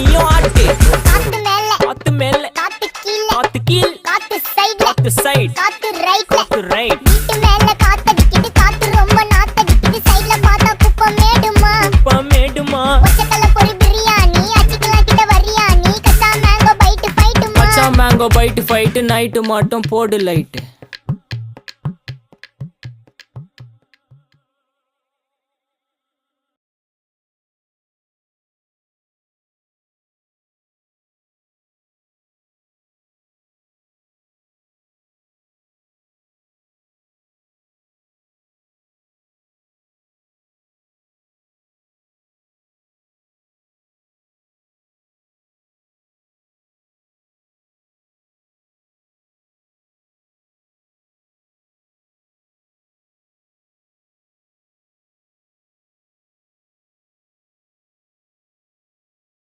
நீயும் ஆட்டு காத்து மேல. காத்து மேல. காத்து கீழ. காத்து கீழ. காத்து சைடுல காத்து சைடு காத்து ரைட்ல காத்து ரைட் வீட்டு மேல காத்து காத்தடிக்குது காத்து ரொம்ப நாத்தடிக்குது சைடுல பார்த்தா குப்பை மேடுமா? மேடுமா? ஒச்சக்கல பொரி பிரியாணி அச்சிக்கலாம் கிட்ட வரியாணி கச்சா மேங்கோ பைட்டு ஃபைட்டுமா கச்சா மேங்கோ பைட்டு ஃபைட்டு நைட்டு மட்டும் போடு லைட்டு